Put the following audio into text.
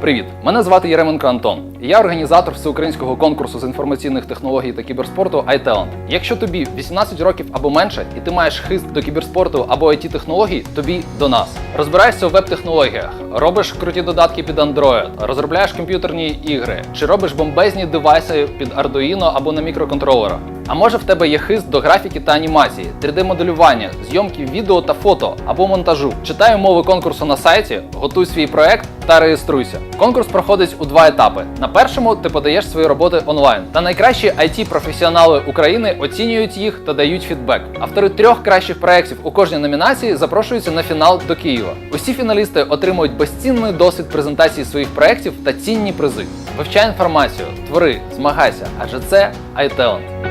Привіт! Мене звати Єременко Антон. Я організатор всеукраїнського конкурсу з інформаційних технологій та кіберспорту iTalent. Якщо тобі 18 років або менше, і ти маєш хист до кіберспорту або it технологій, тобі до нас. Розбираєшся у веб-технологіях, робиш круті додатки під Android, розробляєш комп'ютерні ігри, чи робиш бомбезні девайси під Arduino або на мікроконтролерах. А може в тебе є хист до графіки та анімації, 3D-моделювання, зйомки відео та фото або монтажу. Читай умови конкурсу на сайті, готуй свій проект та реєструйся. Конкурс проходить у два етапи. На першому ти подаєш свої роботи онлайн. Та найкращі it професіонали України оцінюють їх та дають фідбек. Автори трьох кращих проєктів у кожній номінації запрошуються на фінал до Києва. Усі фіналісти отримують безцінний досвід презентації своїх проєктів та цінні призи. Вивчай інформацію, твори, змагайся, адже це iTalent.